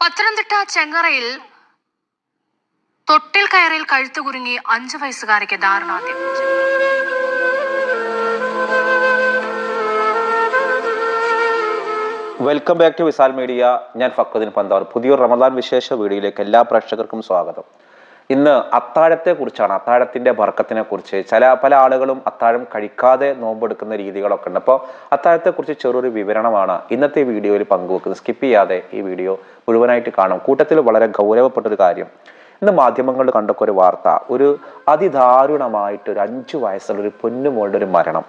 പത്തനംതിട്ട ചെങ്ങറയിൽ തൊട്ടിൽ കയറിൽ കഴുത്തു കുരുങ്ങി അഞ്ചു വയസ്സുകാരിക്ക് ദാരുണാന്ത്യം. Welcome back to Visal media ഞാൻ ഫക്കുദ്ദീൻ പന്താർ. പുതിയൊരു റമദാൻ വിശേഷ വീഡിയോയിലേക്ക് എല്ലാ പ്രേക്ഷകർക്കും സ്വാഗതം. ഇന്ന് അത്താഴത്തെക്കുറിച്ചാണ് അത്താഴത്തിന്റെ ബർക്കത്തിനെ കുറിച്ച് ചില പല ആളുകളും അത്താഴം കഴിക്കാതെ നോമ്പെടുക്കുന്ന രീതികളൊക്കെ ഉണ്ട്. അപ്പോൾ അത്താഴത്തെക്കുറിച്ച് ചെറിയൊരു വിവരണമാണ്. ഇന്നത്തെ വീഡിയോയിൽ പങ്കുവെക്കുന്നത്. സ്കിപ്പ് ചെയ്യാതെ ഈ വീഡിയോ മുഴുവനായിട്ട് കാണും. കൂട്ടത്തിൽ വളരെ ഗൗരവപ്പെട്ട ഒരു കാര്യം. ഇന്ന് മാധ്യമങ്ങളിൽ കണ്ടൊക്കെ ഒരു വാർത്ത. ഒരു അതിദാരുണമായിട്ട് ഒരു അഞ്ചു വയസ്സുള്ള ഒരു പൊന്നുമോളുടെ ഒരു മരണം.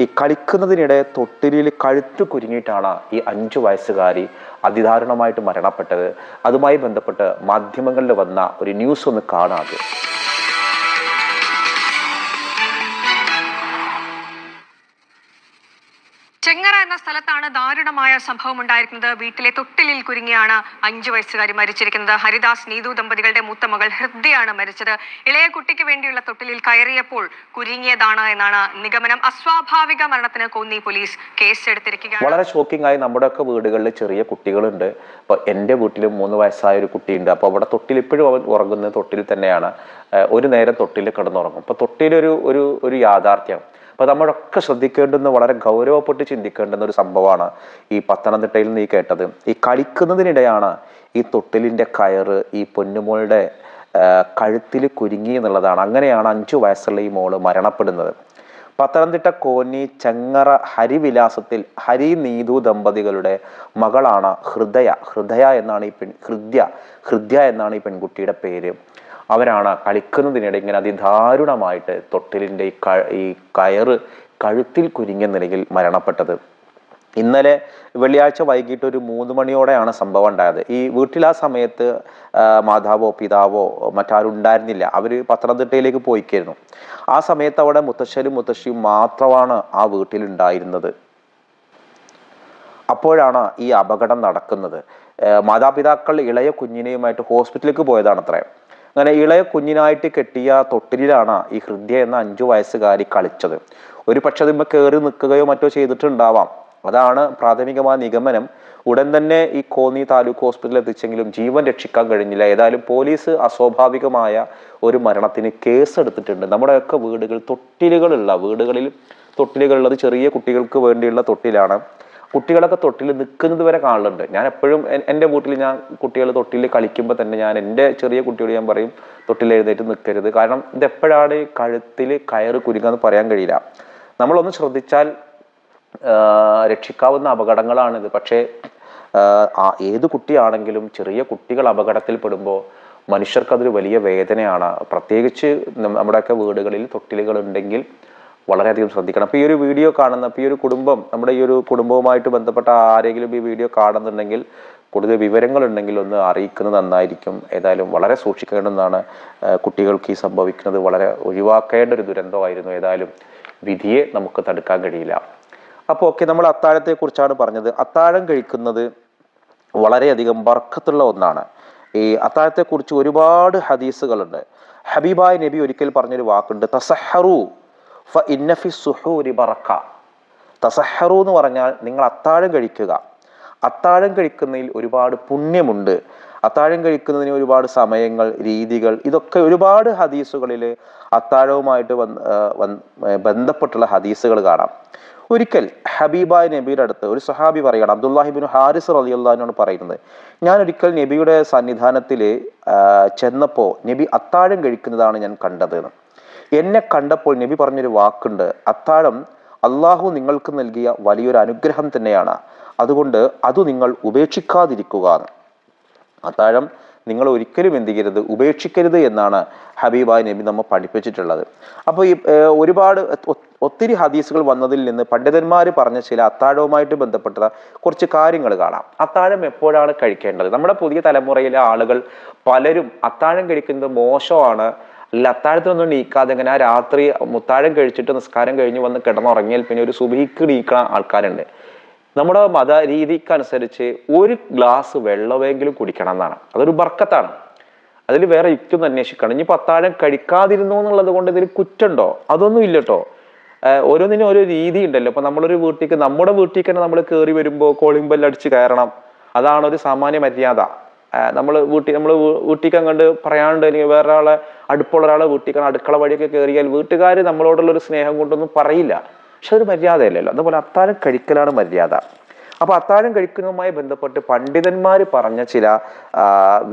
ഈ കളിക്കുന്നതിനിടെ തൊട്ടിലിൽ കഴുത്ത് കുരുങ്ങിയിട്ടാണ് ഈ അഞ്ചു വയസ്സുകാരി അതിദാരുണമായിട്ട് മരണപ്പെട്ടത്. അതുമായി ബന്ധപ്പെട്ട് മാധ്യമങ്ങളിൽ വന്ന ഒരു ന്യൂസ് ഒന്ന് കാണാതെ എന്ന സ്ഥലത്താണ് ദാരുണമായ സംഭവം ഉണ്ടായിരിക്കുന്നത്. വീട്ടിലെ തൊട്ടിലിൽ കുരുങ്ങിയാണ് അഞ്ചു വയസ്സുകാരി മരിച്ചിരിക്കുന്നത്. ഹരിദാസ് നീതു ദമ്പതികളുടെ മൂത്ത മകൾ ഹൃദയാണ് മരിച്ചത്. ഇളയ കുട്ടിക്ക് വേണ്ടിയുള്ള തൊട്ടിലിൽ കയറിയപ്പോൾ കുരുങ്ങിയതാണ് എന്നാണ് നിഗമനം. അസ്വാഭാവിക മരണത്തിന് കോന്നി പോലീസ് കേസ് എടുത്തിരിക്കുകയാണ് വളരെ ഷോക്കിംഗ് ആയി നമ്മുടെയൊക്കെ വീടുകളിൽ ചെറിയ കുട്ടികളുണ്ട്. അപ്പോൾ എന്റെ വീട്ടിലും മൂന്ന് വയസ്സായ ഒരു കുട്ടിയുണ്ട്. അപ്പോൾ അവിടെ തൊട്ടിൽ ഇപ്പോഴും അവൻ ഉറങ്ങുന്ന തൊട്ടിൽ തന്നെയാണ്. ഒരു നേരം തൊട്ടിൽ കിടന്നുറങ്ങും. അപ്പോൾ തൊട്ടിലൊരു ഒരു ഒരു യാഥാർത്ഥ്യം. അപ്പോൾ നമ്മളൊക്കെ ശ്രദ്ധിക്കേണ്ടുന്ന വളരെ ഗൗരവപ്പെട്ട് ചിന്തിക്കേണ്ടുന്ന ഒരു സംഭവമാണ് ഈ പത്തനംതിട്ടയിൽ നിന്ന് ഈ കേട്ടത്. ഈ കളിക്കുന്നതിനിടെയാണ് ഈ തൊട്ടിലിന്റെ കയറ് ഈ പൊന്നുമോളുടെ കഴുത്തിൽ കുരുങ്ങി എന്നുള്ളതാണ്. അങ്ങനെയാണ് അഞ്ചു വയസ്സുള്ള ഈ മോൾ മരണപ്പെടുന്നത്. പത്തനംതിട്ട കോന്നി ചെങ്ങറ ഹരിവിലാസത്തിൽ ഹരി നീതു ദമ്പതികളുടെ മകളാണ് ഹൃദയ. ഹൃദയ എന്നാണ് ഈ പെൺ ഹൃദ്യ. ഹൃദ്യ എന്നാണ് ഈ പെൺകുട്ടിയുടെ പേര്. അവരാണ് കളിക്കുന്നതിനിടെ ഇങ്ങനെ അതിദാരുണമായിട്ട് തൊട്ടിലിന്റെ ഈ കയറ് കഴുത്തിൽ കുരുങ്ങിയ നിലയിൽ മരണപ്പെട്ടത്. ഇന്നലെ വെള്ളിയാഴ്ച വൈകിട്ട് ഒരു മൂന്ന് മണിയോടെയാണ് സംഭവം ഉണ്ടായത്. ഈ വീട്ടിൽ ആ സമയത്ത് മാതാവോ പിതാവോ മറ്റാരും ഉണ്ടായിരുന്നില്ല. അവർ പത്തനംതിട്ടയിലേക്ക് പോയിക്കായിരുന്നു. ആ സമയത്ത് അവിടെ മുത്തശ്ശനും മുത്തശ്ശിയും മാത്രമാണ് ആ വീട്ടിലുണ്ടായിരുന്നത് അപ്പോഴാണ് ഈ അപകടം നടക്കുന്നത്. മാതാപിതാക്കൾ ഇളയ കുഞ്ഞിനെയുമായിട്ട് ഹോസ്പിറ്റലിലേക്ക് പോയതാണ് അത്രേ അങ്ങനെ ഇളയ കുഞ്ഞിനായിട്ട് കെട്ടിയ തൊട്ടിലാണ് ഈ ഹൃദയ എന്ന അഞ്ചു വയസ്സുകാരി കളിച്ചത്. ഒരു പക്ഷെ അതിന്മ കയറി നിൽക്കുകയോ മറ്റോ ചെയ്തിട്ടുണ്ടാവാം. അതാണ് പ്രാഥമികമായ നിഗമനം. ഉടൻ തന്നെ ഈ കോന്നി താലൂക്ക് ഹോസ്പിറ്റലിൽ എത്തിച്ചെങ്കിലും ജീവൻ രക്ഷിക്കാൻ കഴിഞ്ഞില്ല. ഏതായാലും പോലീസ് അസ്വാഭാവികമായ ഒരു മരണത്തിന് കേസ് എടുത്തിട്ടുണ്ട് നമ്മുടെയൊക്കെ വീടുകൾ തൊട്ടിലുകളുള്ള വീടുകളിൽ തൊട്ടിലുകളുള്ളത് ചെറിയ കുട്ടികൾക്ക് വേണ്ടിയുള്ള തൊട്ടിലാണ്. കുട്ടികളൊക്കെ തൊട്ടിൽ നിൽക്കുന്നത് വരെ കാണലുണ്ട്. ഞാൻ എപ്പോഴും എന്റെ വീട്ടിൽ ഞാൻ കുട്ടികൾ തൊട്ടിൽ കളിക്കുമ്പോൾ തന്നെ ഞാൻ എന്റെ ചെറിയ കുട്ടിയോട് ഞാൻ പറയും തൊട്ടിൽ എഴുന്നേറ്റ് നിൽക്കരുത്. കാരണം ഇത് എപ്പോഴാണ് ഈ കഴുത്തിൽ കയറ് കുരുങ്ങുക എന്ന് പറയാൻ കഴിയില്ല. നമ്മളൊന്ന് ശ്രദ്ധിച്ചാൽ രക്ഷിക്കാവുന്ന അപകടങ്ങളാണിത് പക്ഷേ ഏത് കുട്ടിയാണെങ്കിലും ചെറിയ കുട്ടികൾ അപകടത്തിൽ പെടുമ്പോൾ മനുഷ്യർക്ക് അതൊരു വലിയ വേദനയാണ്. പ്രത്യേകിച്ച് നമ്മുടെയൊക്കെ വീടുകളിൽ തൊട്ടിലുകൾ ഉണ്ടെങ്കിൽ വളരെയധികം ശ്രദ്ധിക്കണം. അപ്പോൾ ഈ ഒരു വീഡിയോ കാണുന്ന അപ്പോൾ ഈ ഒരു കുടുംബം നമ്മുടെ ഈ ഒരു കുടുംബവുമായിട്ട് ബന്ധപ്പെട്ട ആരെങ്കിലും ഈ വീഡിയോ കാണുന്നുണ്ടെങ്കിൽ കൂടുതൽ വിവരങ്ങളുണ്ടെങ്കിൽ ഒന്ന് അറിയിക്കുന്നത് നന്നായിരിക്കും. ഏതായാലും വളരെ സൂക്ഷിക്കേണ്ടതാണ് കുട്ടികൾക്ക് ഈ സംഭവിക്കുന്നത്. വളരെ ഒഴിവാക്കേണ്ട ഒരു ദുരന്തമായിരുന്നു. ഏതായാലും വിധിയെ നമുക്ക് തടുക്കാൻ കഴിയില്ല. അപ്പോൾ ഓക്കെ നമ്മൾ അത്താഴത്തെക്കുറിച്ചാണ് പറഞ്ഞത്. അത്താഴം കഴിക്കുന്നത് വളരെയധികം ബർക്കത്തുള്ള ഒന്നാണ്. ഈ അത്താഴത്തെക്കുറിച്ച് ഒരുപാട് ഹദീസുകളുണ്ട്. ഹബീബായ് നബി ഒരിക്കൽ പറഞ്ഞൊരു വാക്കുണ്ട് തസഹറു സുഹൂരി ബറക്ക. തസഹറു എന്ന് പറഞ്ഞാൽ നിങ്ങൾ അത്താഴം കഴിക്കുക. അത്താഴം കഴിക്കുന്നതിൽ ഒരുപാട് പുണ്യമുണ്ട്. അത്താഴം കഴിക്കുന്നതിന് ഒരുപാട് സമയങ്ങൾ രീതികൾ ഇതൊക്കെ ഒരുപാട് ഹദീസുകളിൽ അത്താഴവുമായിട്ട് ബന്ധപ്പെട്ടുള്ള ഹദീസുകൾ കാണാം. ഒരിക്കൽ ഹബീബായ് നബിയുടെ അടുത്ത് ഒരു സഹാബി പറയണം അബ്ദുല്ലാഹിബിൻ ഹാരിസ് റലിയുള്ളഹാനോട് പറയുന്നത്. ഞാൻ ഒരിക്കൽ നബിയുടെ സന്നിധാനത്തിൽ ചെന്നപ്പോൾ നബി അത്താഴം കഴിക്കുന്നതാണ് ഞാൻ കണ്ടത് എന്ന്. എന്നെ കണ്ടപ്പോൾ നബി പറഞ്ഞൊരു വാക്കുണ്ട്. അത്താഴം അള്ളാഹു നിങ്ങൾക്ക് നൽകിയ വലിയൊരു അനുഗ്രഹം തന്നെയാണ്. അതുകൊണ്ട് അത് നിങ്ങൾ ഉപേക്ഷിക്കാതിരിക്കുക. അത്താഴം നിങ്ങൾ ഒരിക്കലും എന്ത് ചെയ്യരുത് ഉപേക്ഷിക്കരുത് എന്നാണ് ഹബീബായ് നബി നമ്മൾ പഠിപ്പിച്ചിട്ടുള്ളത്. അപ്പോൾ ഈ ഒരുപാട് ഒത്തിരി ഹദീസുകൾ വന്നതിൽ നിന്ന് പണ്ഡിതന്മാർ പറഞ്ഞ ചില അത്താഴവുമായിട്ട് ബന്ധപ്പെട്ട കുറച്ച് കാര്യങ്ങൾ കാണാം. അത്താഴം എപ്പോഴാണ് കഴിക്കേണ്ടത്? നമ്മുടെ പുതിയ തലമുറയിലെ ആളുകൾ പലരും അത്താഴം കഴിക്കുന്നത് മോശമാണ് അല്ല അത്താഴത്തിനൊന്നും നീക്കാതെ ഇങ്ങനെ ആ രാത്രി മുത്താഴം കഴിച്ചിട്ട് നിസ്കാരം കഴിഞ്ഞ് വന്ന് കിടന്നുറങ്ങിയാൽ പിന്നെ ഒരു സുബിക്ക് നീക്കണ ആൾക്കാരുണ്ട്. നമ്മുടെ മത രീതിക്കനുസരിച്ച് ഒരു ഗ്ലാസ് വെള്ളമെങ്കിലും കുടിക്കണം എന്നാണ്. അതൊരു ബർക്കത്താണ്. അതിൽ വേറെ യുക്തി അന്വേഷിക്കണം. ഇനി പത്താഴം കഴിക്കാതിരുന്നു എന്നുള്ളത് കൊണ്ട് ഇതിൽ കുറ്റുണ്ടോ അതൊന്നും ഇല്ല കേട്ടോ ഓരോന്നിനും ഓരോ രീതി ഉണ്ടല്ലോ. അപ്പൊ നമ്മളൊരു വീട്ടിലേക്ക് നമ്മുടെ വീട്ടിലേക്ക് തന്നെ നമ്മൾ കയറി വരുമ്പോൾ കോളിംഗ് കയറണം. അതാണ് ഒരു സാമാന്യ മര്യാദ. നമ്മൾ വീട്ടിൽ നമ്മൾ വീട്ടിലേക്ക് അങ്ങോട്ട് പറയാണ്ട് അല്ലെങ്കിൽ വേറെ ഒരാളെ അടുപ്പുള്ള ഒരാളെ വീട്ടിൽ അടുക്കള വഴിയൊക്കെ കയറിയാൽ വീട്ടുകാർ നമ്മളോടുള്ള ഒരു സ്നേഹം കൊണ്ടൊന്നും പറയില്ല. പക്ഷെ അതൊരു മര്യാദയല്ലല്ലോ. അതുപോലെ അത്താഴം കഴിക്കലാണ് മര്യാദ. അപ്പൊ അത്താഴം കഴിക്കുന്നതുമായി ബന്ധപ്പെട്ട് പണ്ഡിതന്മാർ പറഞ്ഞ ചില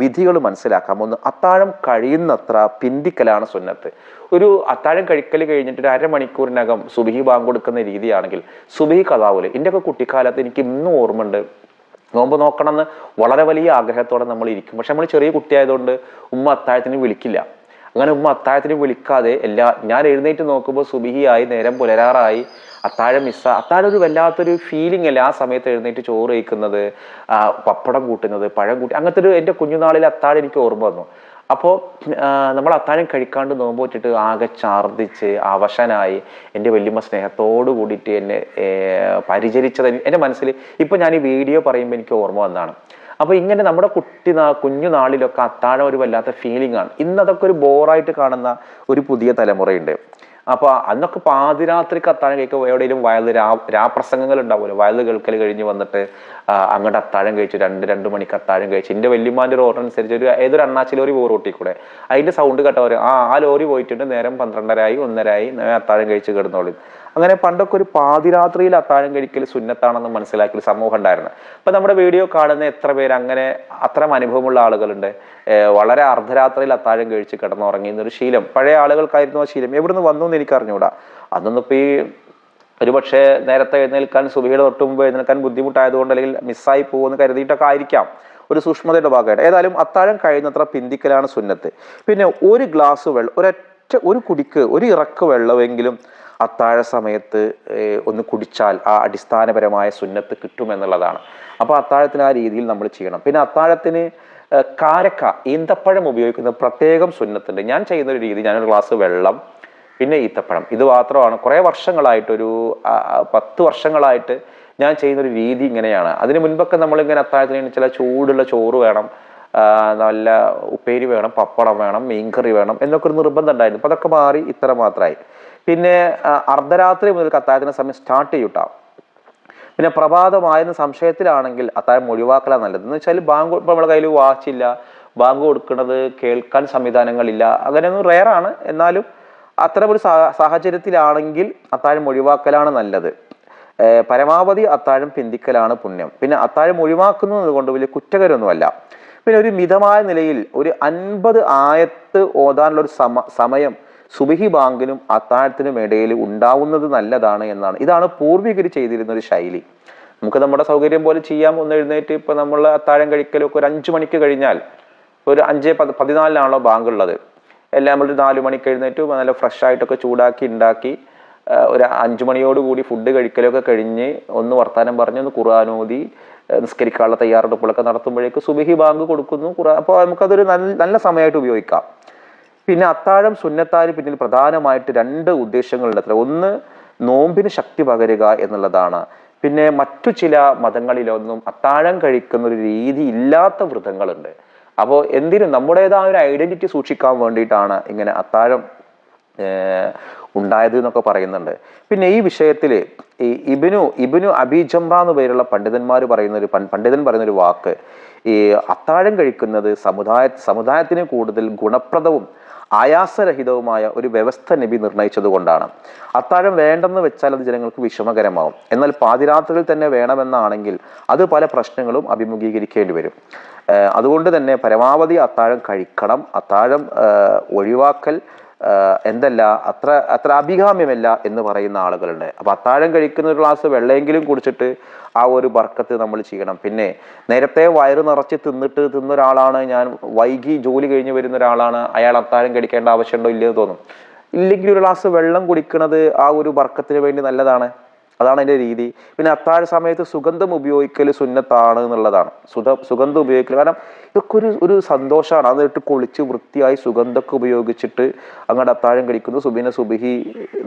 വിധികൾ മനസ്സിലാക്കാം. ഒന്ന് അത്താഴം കഴിയുന്നത്ര പിന്തിക്കലാണ് സുന്നത്ത്. ഒരു അത്താഴം കഴിക്കൽ കഴിഞ്ഞിട്ട് ഒരു അരമണിക്കൂറിനകം സുബിഹി ബാങ്ക് കൊടുക്കുന്ന രീതിയാണെങ്കിൽ സുബിഹി കഥാവൂൽ. എന്റെ ഒക്കെ കുട്ടിക്കാലത്ത് എനിക്ക് ഇന്നും ഓർമ്മയുണ്ട്. നോമ്പ് നോക്കണം എന്ന് വളരെ വലിയ ആഗ്രഹത്തോടെ നമ്മൾ ഇരിക്കും. പക്ഷെ നമ്മൾ ചെറിയ കുട്ടിയായതുകൊണ്ട് ഉമ്മ അത്താഴത്തിന് വിളിക്കില്ല. അങ്ങനെ ഉമ്മ അത്താഴത്തിന് വിളിക്കാതെ എല്ലാ ഞാൻ എഴുന്നേറ്റ് നോക്കുമ്പോൾ സുബിഹിയായി നേരം പുലരാറായി അത്താഴം മിസ്സ അത്താഴം ഒരു വല്ലാത്തൊരു ഫീലിംഗ് അല്ല ആ സമയത്ത് എഴുന്നേറ്റ് ചോറ് കഴിക്കുന്നത് പപ്പടം കൂട്ടുന്നത് പഴം കൂട്ടി അങ്ങനത്തെ ഒരു എന്റെ കുഞ്ഞുനാളിൽ അത്താഴം എനിക്ക് ഓർമ്മ വന്നു. അപ്പോൾ നമ്മൾ അത്താഴം കഴിക്കാണ്ട് നോമ്പ് വെച്ചിട്ട് ആകെ ഛർദ്ദിച്ച് അവശനായി എന്റെ വലിയമ്മ സ്നേഹത്തോട് കൂടിയിട്ട് എന്നെ പരിചരിച്ചത് എന്റെ മനസ്സിൽ ഇപ്പം ഞാൻ ഈ വീഡിയോ പറയുമ്പോൾ എനിക്ക് ഓർമ്മ വന്നതാണ്. അപ്പോൾ ഇങ്ങനെ നമ്മുടെ കുട്ടി നാ കുഞ്ഞു നാളിലൊക്കെ അത്താഴം ഒരു വല്ലാത്ത ഫീലിംഗ് ആണ്. ഇന്ന് അതൊക്കെ ഒരു ബോറായിട്ട് കാണുന്ന ഒരു പുതിയ തലമുറയുണ്ട്. അപ്പൊ അന്നൊക്കെ പാതിരാത്രി അത്താഴം കഴിക്കുക എവിടെയെങ്കിലും വയൽ രാ രാപ്രസംഗങ്ങൾ ഉണ്ടാവുമല്ലോ? വയൽ കേൾക്കൽ കഴിഞ്ഞ് വന്നിട്ട് അങ്ങോട്ട് അത്താഴം കഴിച്ചു രണ്ട് രണ്ട് മണിക്ക് അത്താഴം കഴിച്ചു. എന്റെ വല്യമാന്റെ ഒരു ഓർഡർ അനുസരിച്ച് ഒരു ഏതൊരു അണ്ണാച്ചി ലോറി പോർ റോട്ടി കൂടെ അതിന്റെ സൗണ്ട് കേട്ടവർ ആ ആ ലോറി പോയിട്ടുണ്ട്. നേരം പന്ത്രണ്ടരായി ഒന്നരായി നേരെ അത്താഴം കഴിച്ച് കിടന്നോളി. അങ്ങനെ പണ്ടൊക്കെ ഒരു പാതിരാത്രിയിൽ അത്താഴം കഴിക്കൽ സുന്നത്താണെന്ന് മനസ്സിലാക്കിയ ഒരു സമൂഹം ഉണ്ടായിരുന്നു. അപ്പൊ നമ്മുടെ വീഡിയോ കാണുന്ന എത്ര പേര് അങ്ങനെ അത്തരം അനുഭവമുള്ള ആളുകളുണ്ട്. വളരെ അർദ്ധരാത്രിയിൽ അത്താഴം കഴിച്ച് കിടന്നുറങ്ങി എന്നൊരു ശീലം. പഴയ ആളുകൾക്കായിരുന്നു ആ ശീലം. എവിടുന്ന് വന്നു എന്ന് എനിക്ക് അറിഞ്ഞൂടാ അന്നൊന്നും ഇപ്പൊ ഈ ഒരു പക്ഷേ നേരത്തെ എഴുന്നേൽക്കാൻ സുബിയുടെ തൊട്ട് മുമ്പ് എഴുന്നേൽക്കാൻ ബുദ്ധിമുട്ടായതുകൊണ്ട് അല്ലെങ്കിൽ മിസ്സായി പോകുമെന്ന് കരുതിയിട്ടൊക്കെ ആയിരിക്കാം. ഒരു സൂക്ഷ്മതയുടെ ഭാഗമായിട്ട്. ഏതായാലും അത്താഴം കഴിയുന്നത്ര പിന്തിക്കലാണ് സുന്നത്ത്. പിന്നെ ഒരു ഗ്ലാസ് വെള്ളം ഒരൊറ്റ ഒരു കുടിക്ക് ഒരു ഇറക്ക് വെള്ളമെങ്കിലും അത്താഴ സമയത്ത് ഒന്ന് കുടിച്ചാൽ ആ അടിസ്ഥാനപരമായ സുന്നത്ത് കിട്ടുമെന്നുള്ളതാണ് അപ്പോൾ അത്താഴത്തിന് ആ രീതിയിൽ നമ്മൾ ചെയ്യണം. പിന്നെ അത്താഴത്തിന് കാരക്ക ഈന്തപ്പഴം ഉപയോഗിക്കുന്ന പ്രത്യേകം സുന്നത്തുണ്ട്. ഞാൻ ചെയ്യുന്ന ഒരു രീതി ഞാനൊരു ഗ്ലാസ് വെള്ളം പിന്നെ ഈത്തപ്പഴം. ഇത് മാത്രമാണ്. കുറേ വർഷങ്ങളായിട്ടൊരു പത്ത് വർഷങ്ങളായിട്ട് ഞാൻ ചെയ്യുന്നൊരു രീതി ഇങ്ങനെയാണ്. അതിന് മുൻപൊക്കെ നമ്മളിങ്ങനെ അത്താഴത്തിന് ചില ചൂടുള്ള ചോറ് വേണം നല്ല ഉപ്പേരി വേണം പപ്പടം വേണം മീൻകറി വേണം എന്നൊക്കെ ഒരു നിർബന്ധം ഉണ്ടായിരുന്നു. അപ്പോൾ അതൊക്കെ മാറി ഇത്ര മാത്രമായി. പിന്നെ അർദ്ധരാത്രി മുതൽ അത്താഴത്തിന് സമയം സ്റ്റാർട്ട് ചെയ്യൂട്ടാം. പിന്നെ പ്രഭാതമായെന്ന സംശയത്തിലാണെങ്കിൽ അത്താഴം ഒഴിവാക്കലാണ് നല്ലത്. എന്ന് വെച്ചാൽ ബാങ്ക് ഇപ്പോൾ നമ്മുടെ കയ്യിൽ വാച്ചില്ല ബാങ്ക് കൊടുക്കുന്നത് കേൾക്കാൻ സംവിധാനങ്ങളില്ല അങ്ങനെയൊന്നും റെയറാണ് എന്നാലും അത്തരം ഒരു സാഹചര്യത്തിലാണെങ്കിൽ അത്താഴം ഒഴിവാക്കലാണ് നല്ലത്. പരമാവധി അത്താഴം പിന്തിക്കലാണ് പുണ്യം. പിന്നെ അത്താഴം ഒഴിവാക്കുന്നത് കൊണ്ട് വലിയ കുറ്റകരമൊന്നുമല്ല പിന്നെ ഒരു മിതമായ നിലയിൽ ഒരു അൻപത് ആയത്ത് ഓതാനുള്ള ഒരു സമ സമയം സുബിഹി ബാങ്കിനും അത്താഴത്തിനും ഇടയിൽ ഉണ്ടാവുന്നത് നല്ലതാണ് എന്നാണ്. ഇതാണ് പൂർവികർ ചെയ്തിരുന്ന ഒരു ശൈലി. നമുക്ക് നമ്മുടെ സൗകര്യം പോലെ ചെയ്യാം ഒന്ന് എഴുന്നേറ്റ് ഇപ്പൊ നമ്മൾ അത്താഴം കഴിക്കലൊക്കെ ഒരു അഞ്ചു മണിക്ക് കഴിഞ്ഞാൽ ഒരു അഞ്ച് പത് പതിനാലിനാണല്ലോ ബാങ്ക് ഉള്ളത് എല്ലാം ഒരു നാല് മണിക്ക് എഴുന്നേറ്റ് നല്ല ഫ്രഷ് ആയിട്ടൊക്കെ ചൂടാക്കി ഉണ്ടാക്കി ഒരു അഞ്ചു മണിയോട് കൂടി ഫുഡ് കഴിക്കലൊക്കെ കഴിഞ്ഞ് ഒന്ന് വർത്താനം പറഞ്ഞ് ഒന്ന് ഖുർആാനോദി നിസ്കരിക്കാനുള്ള തയ്യാറെടുപ്പുകളൊക്കെ നടത്തുമ്പോഴേക്ക് സുബിഹി ബാങ്ക് കൊടുക്കുന്നു. കുറ അപ്പോൾ നമുക്കതൊരു നല്ല നല്ല സമയമായിട്ട് ഉപയോഗിക്കാം. പിന്നെ അത്താഴം സുന്നത്താര് പിന്നിൽ പ്രധാനമായിട്ട് രണ്ട് ഉദ്ദേശങ്ങളുണ്ട് അത്ര. ഒന്ന് നോമ്പിന് ശക്തി പകരുക എന്നുള്ളതാണ്. പിന്നെ മറ്റു ചില മതങ്ങളിലൊന്നും അത്താഴം കഴിക്കുന്ന ഒരു രീതി ഇല്ലാത്ത വ്രതങ്ങളുണ്ട്. അപ്പോൾ എന്തിനും നമ്മുടേതായ ഒരു ഐഡന്റിറ്റി സൂക്ഷിക്കാൻ വേണ്ടിയിട്ടാണ് ഇങ്ങനെ അത്താഴം ഉണ്ടായത് എന്നൊക്കെ പറയുന്നുണ്ട്. പിന്നെ ഈ വിഷയത്തിൽ ഈ ഇബിനു ഇബിനു അബിജംറ എന്ന് പേരുള്ള പണ്ഡിതന്മാർ പറയുന്ന ഒരു പണ്ഡിതൻ പറയുന്ന ഒരു വാക്ക്. ഈ അത്താഴം കഴിക്കുന്നത് സമുദായ സമുദായത്തിന് കൂടുതൽ ഗുണപ്രദവും ആയാസരഹിതവുമായ ഒരു വ്യവസ്ഥ നബി നിർണയിച്ചത് കൊണ്ടാണ്. അത്താഴം വേണ്ടെന്ന് വെച്ചാൽ അത് ജനങ്ങൾക്ക് വിഷമകരമാവും. എന്നാൽ പാതിരാത്രിയിൽ തന്നെ വേണമെന്നാണെങ്കിൽ അത് പല പ്രശ്നങ്ങളും അഭിമുഖീകരിക്കേണ്ടി വരും. അതുകൊണ്ട് തന്നെ പരമാവധി അത്താഴം കഴിക്കണം. അത്താഴം ഒഴിവാക്കൽ എന്തല്ല അത്ര അത്ര അഭികാമ്യമല്ല എന്ന് പറയുന്ന ആളുകളുണ്ട്. അപ്പൊ അത്താഴം കഴിക്കുന്ന ഒരു ഗ്ലാസ് വെള്ളമെങ്കിലും കുടിച്ചിട്ട് ആ ഒരു ബർക്കത്ത് നമ്മൾ ചെയ്യണം. പിന്നെ നേരത്തെ വയറ് നിറച്ച് തിന്നിട്ട് തിന്ന ഒരാളാണ് ഞാൻ വൈകി ജോലി കഴിഞ്ഞ് വരുന്ന ഒരാളാണ് അയാൾ അത്താഴം കഴിക്കേണ്ട ആവശ്യമുണ്ടോ ഇല്ലയെന്ന് തോന്നും. ഇല്ലെങ്കിൽ ഒരു ഗ്ലാസ് വെള്ളം കുടിക്കുന്നത് ആ ഒരു ബർക്കത്തിന് വേണ്ടി നല്ലതാണ്. അതാണ് അതിന്റെ രീതി. പിന്നെ അത്താഴ സമയത്ത് സുഗന്ധം ഉപയോഗിക്കൽ സുന്നത്താണ് എന്നുള്ളതാണ്. സുധ സുഗന്ധം ഉപയോഗിക്കൽ കാരണം ഇതൊക്കെ ഒരു ഒരു സന്തോഷമാണ്. അതിട്ട് കൊളിച്ച് വൃത്തിയായി സുഗന്ധമൊക്കെ ഉപയോഗിച്ചിട്ട് അങ്ങോട്ട് അത്താഴം കഴിക്കുന്നു. സുബിനെ സുബിഹി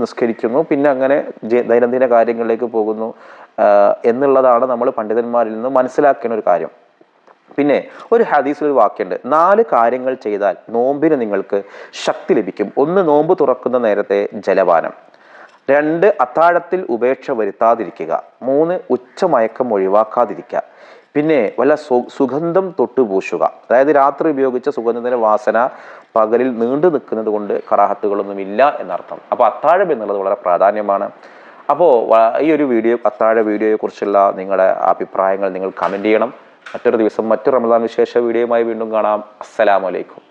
നിസ്കരിക്കുന്നു. പിന്നെ അങ്ങനെ ദൈനംദിന കാര്യങ്ങളിലേക്ക് പോകുന്നു. എന്നുള്ളതാണ് നമ്മൾ പണ്ഡിതന്മാരിൽ നിന്ന് മനസ്സിലാക്കേണ്ട ഒരു കാര്യം. പിന്നെ ഒരു ഹദീസിൽ ഒരു വാക്യമുണ്ട് നാല് കാര്യങ്ങൾ ചെയ്താൽ നോമ്പിന് നിങ്ങൾക്ക് ശക്തി ലഭിക്കും. ഒന്ന് നോമ്പ് തുറക്കുന്ന നേരത്തെ ജലപാനം. രണ്ട് അത്താഴത്തിൽ ഉപേക്ഷ വരുത്താതിരിക്കുക. മൂന്ന് ഉച്ചമയക്കം ഒഴിവാക്കാതിരിക്കുക. പിന്നെ വല്ല സുഗന്ധം തൊട്ടുപൂശുക അതായത് രാത്രി ഉപയോഗിച്ച സുഗന്ധത്തിന്റെ വാസന പകലിൽ നീണ്ടു നിൽക്കുന്നത് കൊണ്ട് കറാഹത്തുകളൊന്നും ഇല്ല എന്നർത്ഥം. അപ്പോൾ അത്താഴം എന്നുള്ളത് വളരെ പ്രാധാന്യമാണ്. അപ്പോൾ ഈ ഒരു വീഡിയോ അത്താഴ വീഡിയോയെ കുറിച്ചുള്ള നിങ്ങളുടെ അഭിപ്രായങ്ങൾ നിങ്ങൾ കമന്റ് ചെയ്യണം. മറ്റൊരു ദിവസം മറ്റു റമദാൻ വിശേഷ വീഡിയോയുമായി വീണ്ടും കാണാം. അസ്സലാമലൈക്കും